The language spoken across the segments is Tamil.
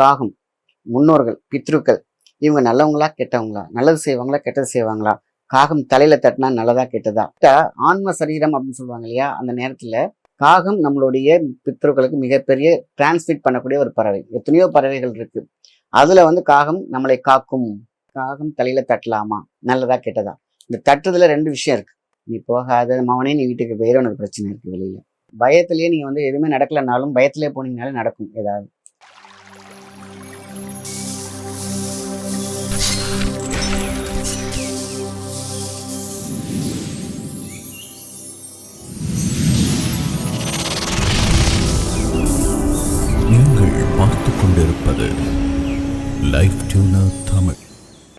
காகம் முன்னோர்கள் பித்ருக்கள் இவங்க நல்லவங்களா கெட்டவங்களா? நல்லது செய்வாங்களா கெட்டது செய்வாங்களா? காகம் தலையில தட்டினா நல்லதா கெட்டதா? த- ஆன்ம சரீரம் அப்படின்னு சொல்லுவாங்க இல்லையா அந்த நேரத்துல காகம் நம்மளுடைய பித்ருக்களுக்கு மிகப்பெரிய டிரான்ஸ்மிட் பண்ணக்கூடிய ஒரு பறவை. எத்தனையோ பறவைகள் இருக்கு. அதுல வந்து காகம் நம்மளை காக்கும். காகம் தலையில தட்டலாமா? நல்லதா கெட்டதா? இந்த தட்டுறதுல ரெண்டு விஷயம் இருக்கு. நீ போகாத மவனே நீ வீட்டுக்கு போயிட உனக்கு பிரச்சனை இருக்கு வெளியில. பயத்திலேயே நீங்க வந்து எதுவுமே நடக்கலைனாலும் பயத்திலே போனீங்கனாலே நடக்கும் ஏதாவது.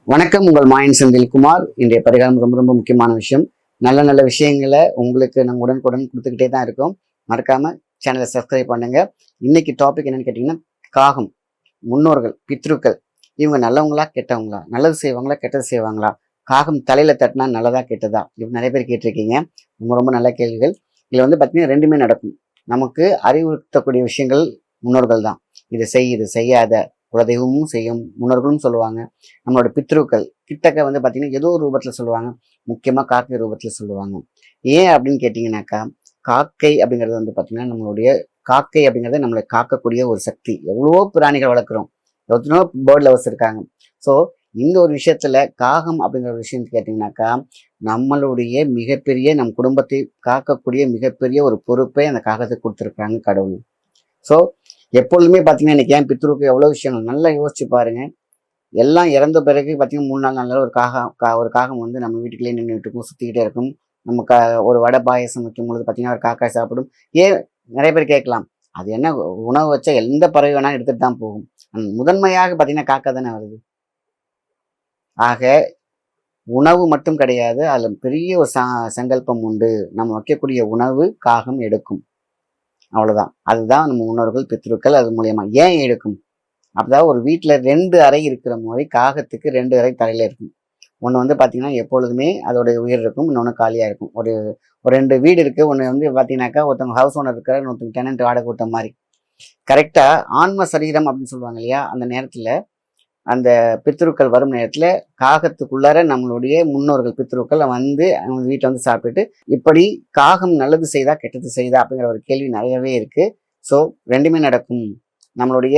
வணக்கம் உங்கள் மாயன் செந்தில்குமார் இன்றைய பரிகாரம் ரொம்ப ரொம்ப முக்கியமான விஷயம். நல்ல நல்ல விஷயங்களை உங்களுக்கு நாங்கள் உடனுக்குடன் கொடுத்துக்கிட்டே தான் இருக்கோம். மறக்காம சேனலை சப்ஸ்கிரைப் பண்ணுங்க. இன்னைக்கு டாபிக் என்னன்னு கேட்டிங்கன்னா காகம் முன்னோர்கள் பித்ருக்கள். இவங்க நல்லவங்களா கெட்டவங்களா? நல்லது செய்வாங்களா கெட்டது செய்வாங்களா? காகம் தலையில தட்டினா நல்லதா கெட்டதா? இப்படி நிறைய பேர் கேட்டிருக்கீங்க. ரொம்ப ரொம்ப நல்ல கேள்விகள். இதில் வந்து பார்த்தீங்கன்னா ரெண்டுமே நடக்கும். நமக்கு அறிவுறுத்தக்கூடிய விஷயங்கள் முன்னோர்கள் தான். இதை செய் இது செய்யாத. குலதெய்வமும் செய்யும். முன்னோர்களும் சொல்லுவாங்க. நம்மளோட பித்ருக்கள் கிட்டக்க வந்து பார்த்தீங்கன்னா ஏதோ ஒரு ரூபத்தில் சொல்லுவாங்க. முக்கியமாக காக்கை ரூபத்தில் சொல்லுவாங்க. ஏன் அப்படின்னு கேட்டிங்கனாக்கா காக்கை அப்படிங்கிறது வந்து பார்த்தீங்கன்னா நம்மளுடைய காக்கை அப்படிங்கிறது நம்மளை காக்கக்கூடிய ஒரு சக்தி. எவ்வளோ பிராணிகள் வளர்க்குறோம். எத்தனையோ பேர்ட் லவர்ஸ் இருக்காங்க. ஸோ இந்த ஒரு விஷயத்துல காகம் அப்படிங்கிற ஒரு விஷயம் கேட்டிங்கனாக்கா நம்மளுடைய மிகப்பெரிய நம் குடும்பத்தை காக்கக்கூடிய மிகப்பெரிய ஒரு பொறுப்பை அந்த காகத்துக்கு கொடுத்துருக்காங்க கடவுள். ஸோ எப்பொழுதுமே பார்த்தீங்கன்னா இன்றைக்கி ஏன் பித்ருக்கு எவ்வளோ விஷயங்கள் நல்லா யோசிச்சு பாருங்க. எல்லாம் இறந்த பிறகு பார்த்தீங்கன்னா மூணு நாள் நாளில் ஒரு காகம் கா ஒரு காகம் வந்து நம்ம வீட்டுக்குள்ளே நின்றுட்டு இருக்கும் சுற்றிக்கிட்டே இருக்கும். நம்ம க ஒரு வடை பாயசம் வைக்கும் பொழுது பார்த்தீங்கன்னா ஒரு காக்காய் சாப்பிடும். ஏன் நிறைய பேர் கேட்கலாம் அது என்ன உணவு வச்சா எந்த பறவை வேணாலும் எடுத்துகிட்டு தான் போகும். முதன்மையாக பார்த்தீங்கன்னா காக்கா தானே வருது. ஆக உணவு மட்டும் கிடையாது அதில் பெரிய ஒரு சா சங்கல்பம் உண்டு. நம்ம வைக்கக்கூடிய உணவு காகம் எடுக்கும். அவ்வளோதான் அதுதான் நம்ம முன்னோர்கள் பித்ருக்கள் அது மூலியமா ஏன் எடுக்கும்? அப்பதான் ஒரு வீட்டில் ரெண்டு அறை இருக்கிற மாதிரி காகத்துக்கு ரெண்டு அறை தலையில் இருக்கும். ஒன்று வந்து பார்த்தீங்கன்னா எப்பொழுதுமே அதோடைய உயிர் இருக்கும் இன்னொன்று காலியாக இருக்கும். ஒரு ஒரு ரெண்டு வீடு இருக்குது ஒன்று வந்து பார்த்தீங்கன்னாக்கா ஒருத்தவங்க ஹவுஸ் ஓனர் இருக்கிற இன்னொருத்தவங்க டெனண்ட் வாடகை விட்ட மாதிரி. கரெக்டாக ஆன்ம சரீரம் அப்படின்னு சொல்லுவாங்க இல்லையா? அந்த நேரத்தில் அந்த பித்ருக்கள் வரும் நேரத்தில் காகத்துக்குள்ளார நம்மளுடைய முன்னோர்கள் பித்ருக்கள் வந்து அவங்க வீட்டில் வந்து சாப்பிட்டுட்டு இப்படி காகம் நல்லது செய்தா கெட்டது செய்தா அப்படிங்கிற ஒரு கேள்வி நிறையவே இருக்குது ஸோ ரெண்டுமே நடக்கும். நம்மளுடைய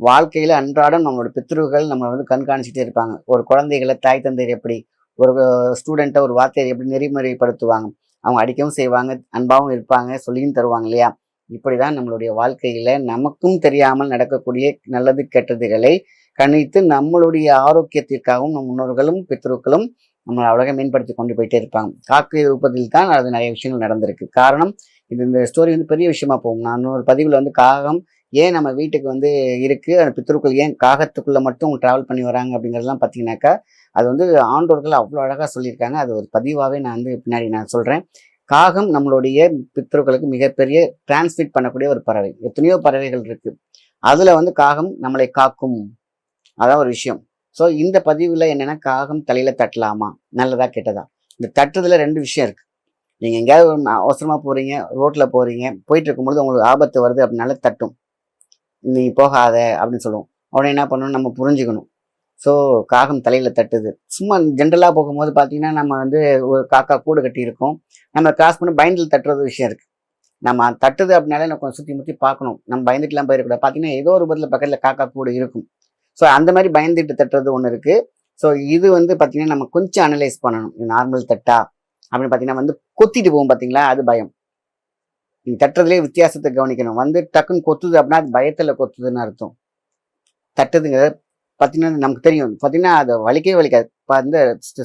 வாழ்க்கையில் அன்றாடம் நம்மளோட பித்ருக்கள் நம்மளை வந்து கண்காணிச்சுட்டே இருப்பாங்க. ஒரு குழந்தைகளை தாய் தந்தையர் எப்படி ஒரு ஸ்டூடெண்ட்டை ஒரு வார்த்தையை எப்படி நெறிமுறைப்படுத்துவாங்க. அவங்க அடிக்கவும் செய்வாங்க அன்பாகவும் இருப்பாங்க சொல்லியும் தருவாங்க இல்லையா? இப்படிதான் நம்மளுடைய வாழ்க்கையில நமக்கும் தெரியாமல் நடக்கக்கூடிய நல்லது கெட்டதுகளை கணித்து நம்மளுடைய ஆரோக்கியத்திற்காகவும் நம் முன்னோர்களும் பித்ருக்களும் நம்மளை அவ்வளோ மேம்படுத்தி கொண்டு போயிட்டே இருப்பாங்க. காக்கு ரூபத்தில் தான் அது நிறைய விஷயங்கள் நடந்திருக்கு. காரணம் இது இந்த ஸ்டோரி வந்து பெரிய விஷயமா போகும். நான் ஒரு பதிவில் வந்து காகம் ஏன் நம்ம வீட்டுக்கு வந்து இருக்கு? அந்த பித்தருக்குள் ஏன் காகத்துக்குள்ள மட்டும் டிராவல் பண்ணி வராங்க அப்படிங்கிறதெல்லாம் பார்த்தீங்கன்னாக்கா அது வந்து ஆண்டோர்கள் அவ்வளோ அழகாக சொல்லியிருக்காங்க. அது ஒரு பதிவாகவே நான் வந்து பின்னாடி நான் சொல்கிறேன் காகம் நம்மளுடைய பித்ருக்களுக்கு மிகப்பெரிய டிரான்ஸ்மிட் பண்ணக்கூடிய ஒரு பறவை. எத்தனையோ பறவைகள் இருக்கு. அதுல வந்து காகம் நம்மளை காக்கும். அதான் ஒரு விஷயம். ஸோ இந்த பதிவில் என்னென்னா காகம் தலையில் தட்டலாமா? நல்லதா கெட்டதா? இந்த தட்டுறதுல ரெண்டு விஷயம் இருக்குது நீங்கள் எங்கேயாவது அவசரமாக போகிறீங்க ரோட்டில் போகிறீங்க போயிட்டு இருக்கும்பொழுது உங்களுக்கு ஆபத்து வருது அப்படின்னால தட்டும். நீ போகாத அப்படின்னு சொல்லுவோம். உடனே என்ன பண்ணணும் நம்ம புரிஞ்சுக்கணும். ஸோ காகம் தலையில் தட்டுது. சும்மா ஜென்ரலாக போகும்போது பார்த்தீங்கன்னா நம்ம வந்து ஒரு காக்கா கூடு கட்டியிருக்கோம். நம்ம கிராஸ் பண்ணி பயந்தில் தட்டுறது விஷயம் இருக்குது நம்ம தட்டுது அப்படின்னாலே நம்ம கொஞ்சம் சுற்றி முற்றி பார்க்கணும். நம்ம பயந்துட்டுலாம் போயிடக்கூடாது. பார்த்தீங்கன்னா ஏதோ ஒரு பதில் பக்கத்தில் காக்கா கூடு இருக்கும். ஸோ அந்த மாதிரி பயந்துட்டு தட்டுறது ஒன்று இருக்குது ஸோ இது வந்து பார்த்திங்கன்னா நம்ம கொஞ்சம் அனலைஸ் பண்ணணும். இது நார்மல் தட்டா அப்படின்னு பார்த்தீங்கன்னா வந்து கொத்திட்டு போகும் பார்த்தீங்களா அது பயம். நீங்க தட்டுறதுலேயே வித்தியாசத்தை கவனிக்கணும். வந்து டக்குன்னு கொத்துது அப்படின்னா அது பயத்தில் கொத்துதுன்னு அர்த்தம். தட்டுதுங்கிறத பார்த்தீங்கன்னா நமக்கு தெரியும். பார்த்தீங்கன்னா அதை வலிக்கவே வலிக்காது. இப்போ அந்த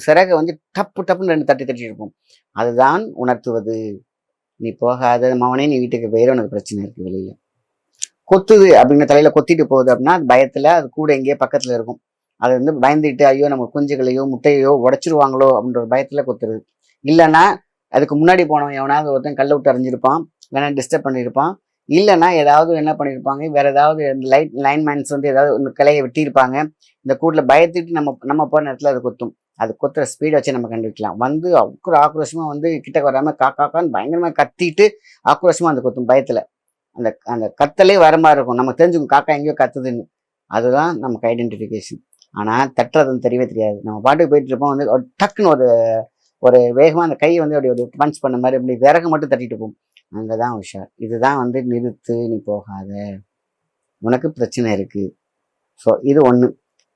சிறகை வந்து டப்பு டப்புன்னு ரெண்டு தட்டி தட்டி இருப்போம் அதுதான் உணர்த்துவது. நீ போகாத மவனே நீ வீட்டுக்கு போயிட உனக்கு பிரச்சனை இருக்கு வெளியில. கொத்துது அப்படின்னு தலையில கொத்திட்டு போகுது அப்படின்னா அது பயத்துல அது கூட எங்கேயோ பக்கத்துல இருக்கும். அது வந்து பயந்துட்டு ஐயோ நம்ம குஞ்சுகளையோ முட்டையோ உடைச்சிருவாங்களோ அப்படின்ற ஒரு பயத்துல கொத்துருது இல்லைன்னா அதுக்கு முன்னாடி போனவன் எவனாவது ஒருத்தன் கல்லை விட்டு அறிஞ்சிருப்பான் இல்லைன்னா டிஸ்டர்ப் பண்ணியிருப்பான் இல்லைன்னா ஏதாவது என்ன பண்ணியிருப்பாங்க வேற ஏதாவது லைட் லைன் மேன்ஸ் வந்து ஏதாவது இந்த கிளையை வெட்டியிருப்பாங்க. இந்த கூட்டில் பயத்துட்டு நம்ம நம்ம போகிற நேரத்தில் அது கொத்தும். அது கொத்துற ஸ்பீடை வச்சு நம்ம கண்டுபிடிக்கலாம். வந்து அவ்வளோ ஆக்ரோஷமாக வந்து கிட்ட வராமல் காக்காக்கான்னு பயங்கரமாக கத்திட்டு ஆக்ரோஷமாக அந்த கொத்தும் பயத்தில். அந்த அந்த கத்தலே வர மாதிரி இருக்கும். நம்ம தெரிஞ்சுக்கும் காக்கா எங்கேயோ கத்துதுன்னு. அதுதான் நமக்கு ஐடென்டிஃபிகேஷன் ஆனால் தட்டுறதுன்னு தெரியவே தெரியாது. நம்ம பாட்டுக்கு போயிட்டு இருப்போம் வந்து டக்குன்னு ஒரு ஒரு வேகமாக அந்த கையை வந்து அப்படி ஒரு பஞ்ச் பண்ண மாதிரி அப்படி விறகு மட்டும் தட்டிட்டு போகும். அங்கே தான் உஷார் இதுதான் வந்து நிறுத்து நீ போகாத. உனக்கு பிரச்சனை இருக்குது ஸோ இது ஒன்று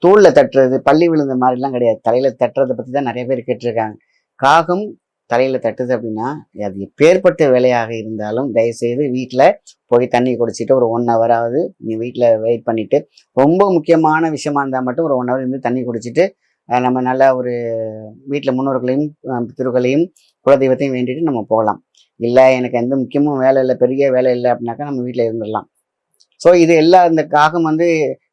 தூளில் தட்டுறது பள்ளி விழுந்த மாதிரிலாம் கிடையாது. தலையில் தட்டுறதை பற்றி தான் நிறைய பேர் கேட்டிருக்காங்க. காகம் தலையில் தட்டுது அப்படின்னா அது பேர்பட்ட வேலையாக இருந்தாலும் தயவுசெய்து வீட்டில் போய் தண்ணி குடிச்சிட்டு ஒரு ஒன் ஹவராவது நீ வீட்டில் வெயிட் பண்ணிவிட்டு ரொம்ப முக்கியமான விஷயமா இருந்தால் மட்டும் ஒரு ஒன் ஹவர் இருந்து தண்ணி குடிச்சிட்டு நம்ம நல்ல ஒரு வீட்டில் முன்னோர்களையும் அஹ் திருக்களையும் குலதெய்வத்தையும் வேண்டிட்டு நம்ம போகலாம். இல்லை எனக்கு எந்த முக்கியமும் வேலை இல்லை பெரிய வேலை இல்லை அப்படின்னாக்கா நம்ம வீட்டில் இருந்துடலாம். ஸோ இது எல்லா இந்த காகம் வந்து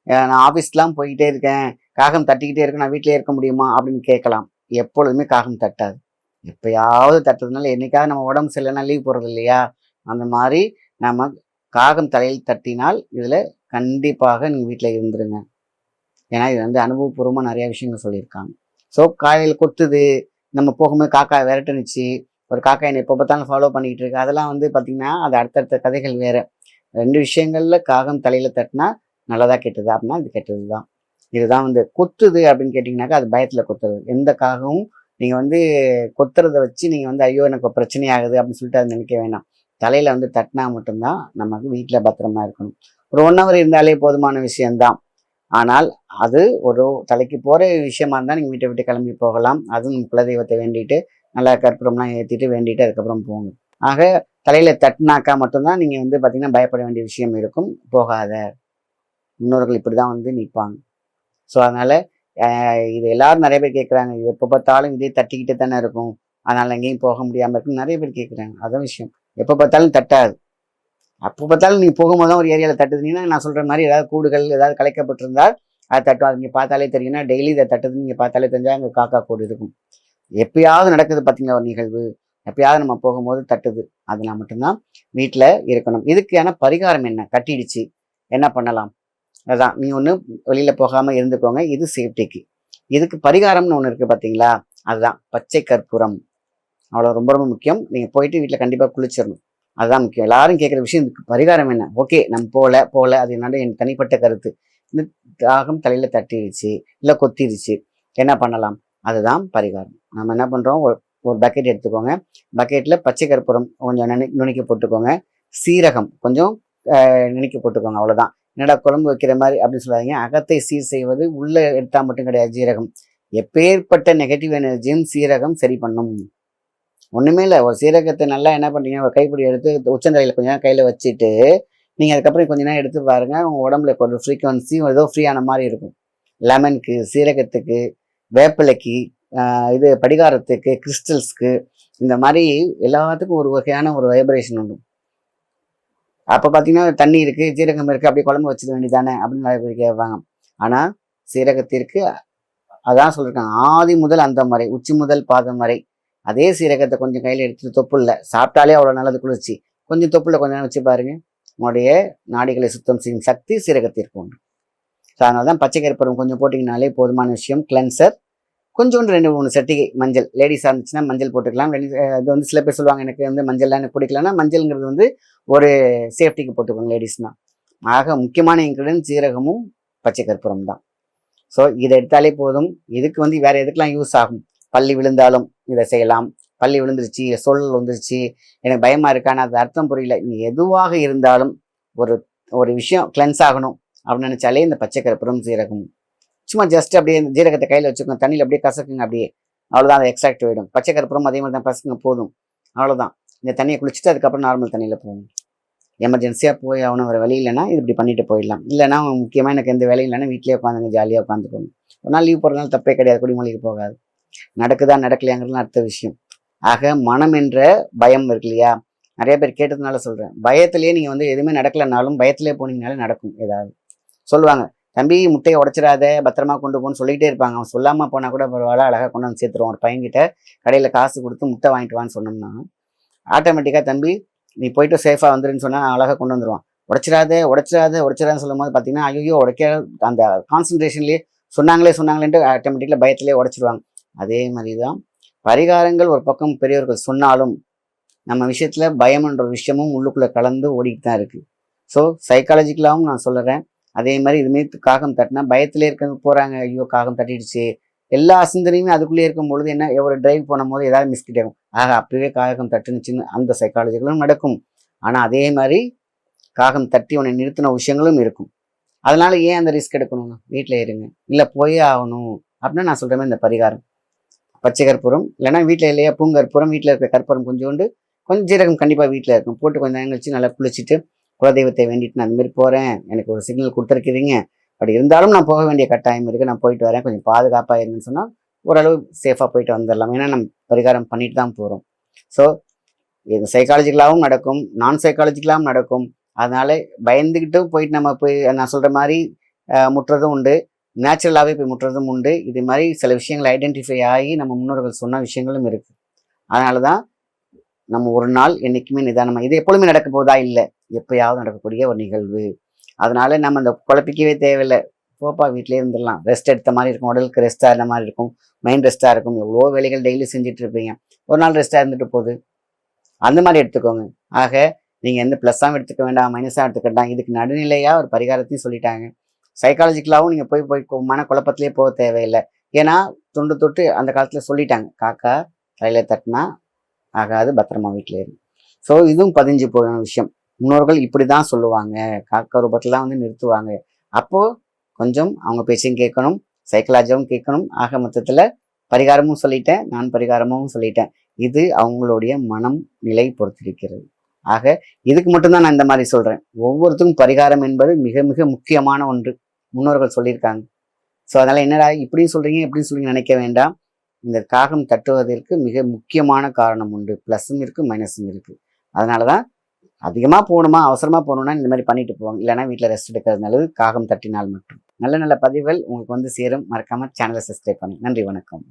நான் ஆஃபீஸ்லாம் போய்கிட்டே இருக்கேன். காகம் தட்டிக்கிட்டே இருக்கு நான் வீட்டிலே இருக்க முடியுமா அப்படின்னு கேட்கலாம். எப்பொழுதுமே காகம் தட்டாது. எப்பயாவது தட்டுறதுனால என்னைக்காவது நம்ம உடம்பு சரியில்லைனா லீவ் போடுறது இல்லையா? அந்த மாதிரி நம்ம காகம் தலையில் தட்டினால் இதில் கண்டிப்பாக நீங்கள் வீட்டில் இருந்துருங்க. ஏன்னா இது வந்து அனுபவபூர்வமாக நிறைய விஷயங்கள் சொல்லியிருக்காங்க. ஸோ காலையில் கொத்துது நம்ம போகும்போது காக்கா விரட்டுனுச்சு ஒரு காக்கா என்னை எப்போ பார்த்தாலும் ஃபாலோ பண்ணிக்கிட்டு இருக்கு. அதெல்லாம் வந்து பார்த்திங்கன்னா அது அடுத்தடுத்த கதைகள் வேறு. ரெண்டு விஷயங்களில் காகம் தலையில் தட்டினா நல்லதாக கெட்டது அப்படின்னா இது கெட்டது தான் இதுதான் வந்து கொத்துது அப்படின்னு கேட்டிங்கனாக்கா அது பயத்தில் கொத்துறது எந்த காகமும் நீங்கள் வந்து கொத்துறதை வச்சு நீங்கள் வந்து ஐயோ எனக்கு பிரச்சனை ஆகுது அப்படின்னு சொல்லிட்டு அதை நினைக்க வேணாம். தலையில் வந்து தட்டினா மட்டும்தான் நமக்கு வீட்டில் பத்திரமா இருக்கணும். ஒரு ஒன் ஹவர் இருந்தாலே போதுமான விஷயம்தான். ஆனால் அது ஒரு தலைக்கு போகிற விஷயமா இருந்தால் நீங்கள் வீட்டை விட்டு கிளம்பி போகலாம். அதுவும் குலதெய்வத்தை வேண்டிட்டு நல்லா கற்பூரம்லாம் ஏற்றிட்டு வேண்டிட்டு அதுக்கப்புறம் போங்க. ஆக தலையில் தட்டினாக்கா மட்டும்தான் நீங்கள் வந்து பார்த்தீங்கன்னா பயப்பட வேண்டிய விஷயம் இருக்கும். போகாத. முன்னோர்கள் இப்படி தான் வந்து நிற்பாங்க. ஸோ அதனால் இது எல்லாரும் நிறைய பேர் கேட்குறாங்க இது எப்போ பார்த்தாலும் இதே தட்டிக்கிட்டே தானே இருக்கும். அதனால் எங்கேயும் போக முடியாமல் இருக்குன்னு நிறைய பேர் கேட்குறாங்க அதான் விஷயம். எப்போ பார்த்தாலும் தட்டாது. அப்போ பார்த்தாலும் நீங்கள் போகும்போது தான் ஒரு ஏரியாவில் தட்டுதுனீங்கன்னா நான் சொல்கிற மாதிரி ஏதாவது கூடுகள் ஏதாவது கலைக்கப்பட்டிருந்தால் அது தட்டும் அது நீங்கள் பார்த்தாலே தெரியும்னா டெய்லி இதை தட்டுது நீங்கள் பார்த்தாலே தெரிஞ்சால் அங்கே காக்கா கூடு இருக்கும். எப்பயாவது நடக்குது பார்த்தீங்களா ஒரு நிகழ்வு? எப்பயாவது நம்ம போகும்போது தட்டுது. அதெல்லாம் மட்டும்தான் வீட்டில் இருக்கணும். இதுக்கான பரிகாரம் என்ன? கட்டிடுச்சு. என்ன பண்ணலாம்? அதான் நீ ஒன்று வெளியில் போகாமல் இருந்துக்கோங்க. இது சேஃப்டிக்கு இதுக்கு பரிகாரம்னு ஒன்று இருக்குது பார்த்தீங்களா? அதுதான் பச்சை கற்பூரம். அவ்வளோ ரொம்ப ரொம்ப முக்கியம். நீங்கள் போயிட்டு வீட்டில் கண்டிப்பாக குளிச்சிடணும். அதுதான் முக்கியம். எல்லாரும் கேட்குற விஷயம் இதுக்கு பரிகாரம் என்ன? ஓகே நம்ம போகல போகல அது என்னோட என் தனிப்பட்ட கருத்து. இந்த தாகம் தலையில் தட்டிடுச்சு இல்லை கொத்திடுச்சு என்ன பண்ணலாம்? அதுதான் பரிகாரம். நம்ம என்ன பண்ணுறோம் ஒரு ஒரு பக்கெட் எடுத்துக்கோங்க. பக்கெட்டில் பச்சை கற்பூரம் கொஞ்சம் நுனி நுணுக்கி போட்டுக்கோங்க. சீரகம் கொஞ்சம் அஹ், நுணுக்கி போட்டுக்கோங்க அவ்வளோதான் என்னடா குழம்பு வைக்கிற மாதிரி அப்படின்னு சொல்லாதீங்க. அகத்தை சீர் செய்வது உள்ளே எடுத்தால் மட்டும் கிடையாது சீரகம். எப்பேற்பட்ட நெகட்டிவ் எனர்ஜியும் சீரகம் சரி பண்ணும். ஒன்றுமே இல்லை. ஒரு சீரகத்தை நல்லா என்ன பண்ணுறீங்க ஒரு கைப்பிடி எடுத்து உச்சந்தலையில் கொஞ்ச நேரம் கையில் வச்சுட்டு நீங்கள் அதுக்கப்புறம் கொஞ்ச நேரம் எடுத்து பாருங்கள் உங்கள் உடம்புல ஒரு ஃப்ரீக்வன்சி ஏதோ ஃப்ரீயான மாதிரி இருக்கும். லெமனுக்கு சீரகத்துக்கு வேப்பிலைக்கு இது படிகாரத்துக்கு கிறிஸ்டல்ஸ்க்கு இந்த மாதிரி எல்லாத்துக்கும் ஒரு வகையான ஒரு வைப்ரேஷன் உண்டு. அப்போ பார்த்தீங்கன்னா தண்ணி இருக்குது சீரகம் இருக்குது அப்படியே குழம்பு வச்சுக்க வேண்டியதானே அப்படின்னு நிறைய பேர் கேட்பாங்க. ஆனால் சீரகத்திற்கு அதான் சொல்லியிருக்காங்க ஆதி முதல் அந்த முறை உச்சி முதல் பாதம் வரை அதே சீரகத்தை கொஞ்சம் கையில் எடுத்துட்டு தொப்பு சாப்பிட்டாலே அவ்வளோ நல்லது குளிர்ச்சி. கொஞ்சம் தொப்புல கொஞ்ச நேரம் வச்சு பாருங்க. உங்களுடைய நாடிகளை சுத்தம் செய்யும் சக்தி சீரகத்திற்கு உண்டு. ஸோ அதனால தான் பச்சை கருப்பரம் கொஞ்சம் போட்டிங்கனாலே போதுமான விஷயம். கிளென்சர் கொஞ்சோண்டு ரெண்டு மூணு சட்டிகை மஞ்சள். லேடிஸாக இருந்துச்சுன்னா மஞ்சள் போட்டுக்கலாம். Ladies, அது வந்து சில பேர் சொல்லுவாங்க எனக்கு வந்து மஞ்சள்லாம் எனக்கு பிடிக்கலன்னா மஞ்சள்ங்கிறது வந்து ஒரு சேஃப்டிக்கு போட்டுக்கோங்க லேடிஸ்னா ஆக முக்கியமான இன்க்ரீடியன்ட் சீரகமும் பச்சை கற்பூரம் தான். ஸோ இதை எடுத்தாலே போதும். இதுக்கு வந்து வேறு எதுக்கெலாம் யூஸ் ஆகும்? பள்ளி விழுந்தாலும் இதை செய்யலாம். பள்ளி விழுந்துருச்சு சொல் வந்துருச்சு. எனக்கு பயமா இருக்கான்னு அது அர்த்தம் புரியல. நீ எதுவாக இருந்தாலும் ஒரு ஒரு விஷயம் கிளென்ஸ் ஆகணும் அப்படின்னு நினைச்சாலே இந்த பச்சைக்கரை புறம் சீரகம். சும்மா ஜஸ்ட் அப்படியே இந்த ஜீரகத்தை கையில் வச்சுக்கோங்க. தண்ணியில் அப்படியே கசக்குங்க அப்படியே. அவ்வளோதான் அதை எக்ஸ்ட்ராக்ட் ஆகிடும் பச்சை கற்பூரம் அதே மாதிரி தான் பசங்க போதும். அவ்வளோதான் இந்த தண்ணியை குளிச்சுட்டு அதுக்கப்புறம் நார்மல் தண்ணியில் போகும். எமர்ஜென்சியாக போய் ஆகணும் ஒரு வழி இல்லைன்னா இது இப்படி பண்ணிட்டு போயிடலாம். இல்லைனா முக்கியமாக எனக்கு எந்த வேலையும் இல்லைன்னா வீட்டிலேயே உட்காந்துங்க ஜாலியாக உட்காந்துக்கணும் ஒரு நாள் லீவ் போகிறதுனால தப்பே கிடையாது குடிமொழிக்கு போகாது. நடக்குதா நடக்கலையாங்கிறது அடுத்த விஷயம். ஆக மனம் என்ற பயம் இருக்கு இல்லையா? நிறைய பேர் கேட்டதுனால சொல்கிறேன் பயத்திலேயே நீங்கள் வந்து எதுவுமே நடக்கலைனாலும் பயத்திலே போனீங்கனாலே நடக்கும் ஏதாவது. சொல்லுவாங்க தம்பி முட்டையை உடச்சிடாத பத்திரமா கொண்டு போன்னு சொல்லிகிட்டே இருப்பாங்க. அவன் சொல்லாமல் போனால் கூட பரவாயில்ல அழகாக கொண்டு வந்து சேர்த்துருவோம். ஒரு பையன்கிட்ட கடையில் காசு கொடுத்து முட்டை வாங்கிட்டு வான்னு சொன்னோம்னா ஆட்டோமேட்டிக்காக தம்பி நீ போயிட்டு சேஃபாக வந்துருன்னு சொன்னால் அழகாக கொண்டு வந்துடுவான் உடச்சிடாத உடச்சிடாத உடச்சிடாதுன்னு சொல்லும் போது பார்த்தீங்கன்னா ஐயோ உடைக்க அந்த கான்சன்ட்ரேஷன்லேயே சொன்னாங்களே சொன்னாங்களேன்ட்டு ஆட்டோமேட்டிக்கில் பயத்திலே உடைச்சிடுவாங்க அதே மாதிரி தான் பரிகாரங்கள் ஒரு பக்கம் பெரியவர்கள் சொன்னாலும் நம்ம விஷயத்தில் பயம்ன்ற விஷயமும் உள்ளுக்குள்ளே கலந்து ஓடிட்டு தான் இருக்குது ஸோ சைக்காலஜிக்கலாகவும் நான் சொல்லுறேன் அதே மாதிரி இதுமே காகம் தட்டினா பயத்திலே இருக்க போகிறாங்க ஐயோ காகம் தட்டிடுச்சு. எல்லா சிந்தனையுமே அதுக்குள்ளே இருக்கும் பொழுது என்ன? ஒரு டிரைவ் பண்ணும் போது ஏதாவது மிஸ்கிட் ஆகும் ஆக அப்பவே காகம் தட்டுனுச்சுன்னு அந்த சைக்காலஜிகளும் நடக்கும். ஆனால் அதே மாதிரி காகம் தட்டி உன்னை நிறுத்தின விஷயங்களும் இருக்கும். அதனால ஏன் அந்த ரிஸ்க் எடுக்கணும் வீட்டில் இருங்க. இல்லை போயே ஆகணும். அப்படின்னா நான் சொல்கிற மாதிரி இந்த பரிகாரம். பச்சை கற்பூரம் இல்லைன்னா வீட்டில் இல்லையா பூங்கற்பூரம் வீட்டில் இருக்க கற்பூரம் கொஞ்சோண்டு கொஞ்சம் ஜீரகம் கண்டிப்பாக வீட்டில் இருக்கும். போட்டு கொஞ்சம் நேரம் கழிச்சு நல்லா குளிச்சுட்டு குலதெய்வத்தை வேண்டிட்டு நான் அந்த போகிறேன் எனக்கு ஒரு சிக்னல் கொடுத்துருக்கிறீங்க. அப்படி இருந்தாலும் நான் போக வேண்டிய கட்டாயம் இருக்குது நான் போயிட்டு வரேன். கொஞ்சம் பாதுகாப்பாக இருங்கன்னு சொன்னால் ஓரளவு சேஃபாக போயிட்டு வந்துடலாம். ஏன்னா நம்ம பரிகாரம் பண்ணிட்டு தான் போகிறோம் ஸோ இது சைக்காலஜிக்கலாகவும் நடக்கும். நான் சைக்காலஜிக்கலாகவும் நடக்கும். அதனால் பயந்துக்கிட்டு போயிட்டு நம்ம போய் நான் சொல்கிற மாதிரி முட்டுறதும் உண்டு. நேச்சுரலாகவே போய் முட்டுறதும் உண்டு. இது மாதிரி சில விஷயங்கள் ஐடென்டிஃபை ஆகி நம்ம முன்னோர்கள் சொன்ன விஷயங்களும் இருக்குது அதனால தான் நம்ம ஒரு நாள் என்றைக்குமே நிதானமாக இது எப்பொழுதுமே நடக்க போதா? இல்லை. எப்பயாவது நடக்கக்கூடிய ஒரு நிகழ்வு. அதனால நம்ம அந்த குழப்பிக்கவே தேவையில்லை. போப்பா வீட்டிலே இருந்துடலாம். ரெஸ்ட் எடுத்த மாதிரி இருக்கும். உடலுக்கு ரெஸ்ட்டாக இருந்த மாதிரி இருக்கும். மைண்ட் ரெஸ்ட்டாக இருக்கும். எவ்வளோ வேலைகள் டெய்லி செஞ்சுட்டு இருப்பீங்க. ஒரு நாள் ரெஸ்ட்டாக இருந்துட்டு போகுது. அந்த மாதிரி எடுத்துக்கோங்க. ஆக நீங்கள் எந்த ப்ளஸ்ஸாகவும் எடுத்துக்க வேண்டாம் மைனஸாக எடுத்துக்க வேண்டாம் இதுக்கு நடுநிலையாக ஒரு பரிகாரத்தையும் சொல்லிட்டாங்க. சைக்காலஜிக்கலாகவும் நீங்கள் போய் போய் மன குழப்பத்திலே போக தேவையில்லை. ஏன்னா தொண்டு தொட்டு அந்த காலத்தில் சொல்லிட்டாங்க காக்கா தலையில் தட்டினா ஆகாது பத்திரமா வீட்டில் இரு. ஸோ இதுவும் பதிஞ்சு போன விஷயம். முன்னோர்கள் இப்படி தான் சொல்லுவாங்க. காக்கா ரூபத்தில் வந்து நிறுத்துவாங்க. அப்போது கொஞ்சம் அவங்க பேச்சையும் கேட்கணும் சைக்கலாஜியாகவும் கேட்கணும். ஆக மொத்தத்தில் பரிகாரமும் சொல்லிட்டேன் நான் பரிகாரமும் சொல்லிட்டேன். இது அவங்களுடைய மனம் நிலை பொறுத்திருக்கிறது ஆக இதுக்கு மட்டும்தான் நான் இந்த மாதிரி சொல்கிறேன் ஒவ்வொருத்தரும் பரிகாரம் என்பது மிக மிக முக்கியமான ஒன்று. முன்னோர்கள் சொல்லியிருக்காங்க. ஸோ அதனால் என்னடா இப்படியும் சொல்கிறீங்க இப்படின்னு சொல்லி நினைக்க வேண்டாம். இந்த காகம் தட்டுவதற்கு மிக முக்கியமான காரணம் உண்டு. ப்ளஸ்ஸும் இருக்குது மைனஸும் இருக்குது அதனால தான் அதிகமாக போகணுமா அவசரமாக போகணும்னா இந்த மாதிரி பண்ணிட்டு போவாங்க. இல்லைன்னா வீட்டில் ரெஸ்ட் எடுக்கிறது நல்லது காகம் தட்டினால் மட்டும். நல்ல நல்ல பதிவுகள் உங்களுக்கு வந்து சேரும். மறக்காமல் சேனலை சப்ஸ்கிரைப் பண்ணுங்கள் நன்றி வணக்கம்.